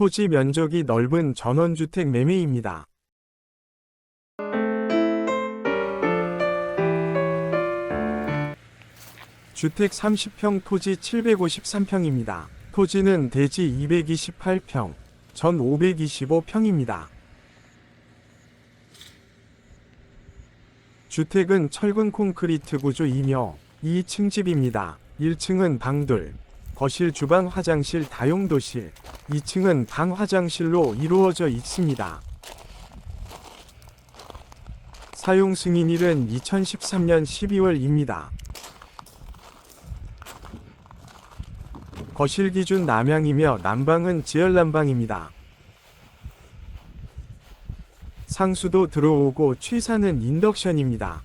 토지 면적이 넓은 전원주택 매매입니다. 주택 30평 토지 753평입니다. 토지는 대지 228평, 전 525평입니다. 주택은 철근 콘크리트 구조이며 2층 집입니다. 1층은 방둘, 거실 주방 화장실 다용도실, 2층은 방 화장실로 이루어져 있습니다. 사용 승인일은 2013년 12월입니다. 거실 기준 남향이며 난방은 지열 난방입니다. 상수도 들어오고 취사는 인덕션입니다.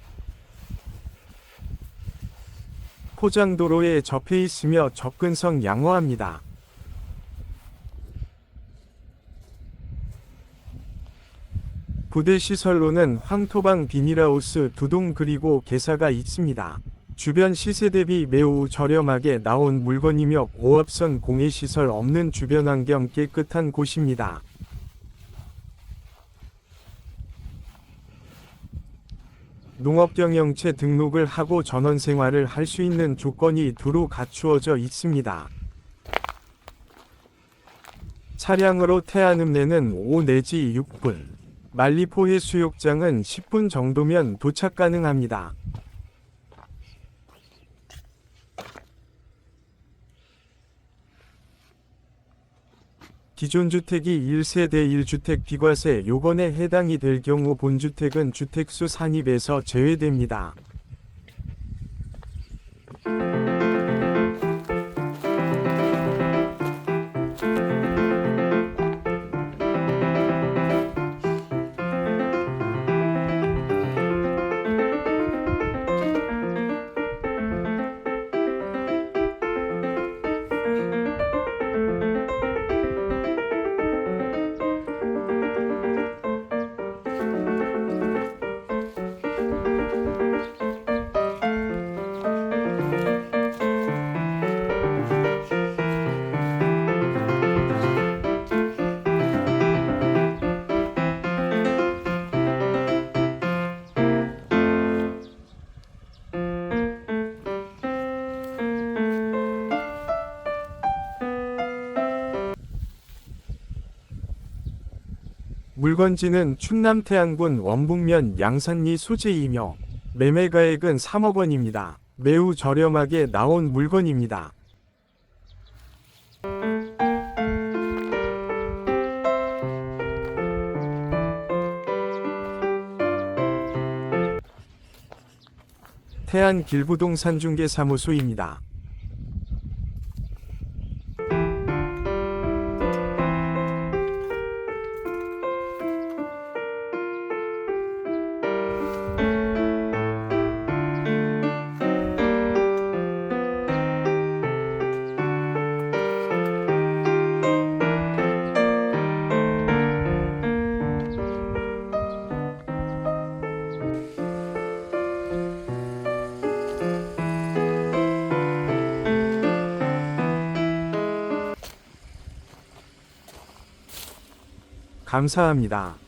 포장도로에 접해 있으며 접근성 양호합니다. 부대 시설로는 황토방 비닐하우스 두 동 그리고 개사가 있습니다. 주변 시세 대비 매우 저렴하게 나온 물건이며 고압선 공해 시설 없는 주변 환경 깨끗한 곳입니다. 농업경영체 등록을 하고 전원 생활을 할 수 있는 조건이 두루 갖추어져 있습니다. 차량으로 태안읍내는 5 내지 6분, 만리포 해 수욕장은 10분 정도면 도착 가능합니다. 기존 주택이 1세대 1주택 비과세 요건에 해당이 될 경우 본주택은 주택수 산입에서 제외됩니다. 물건지는 충남 태안군 원북면 양산리 소재이며 매매가액은 3억 원입니다. 매우 저렴하게 나온 물건입니다. 태안 길부동 산 중개사무소입니다. 감사합니다.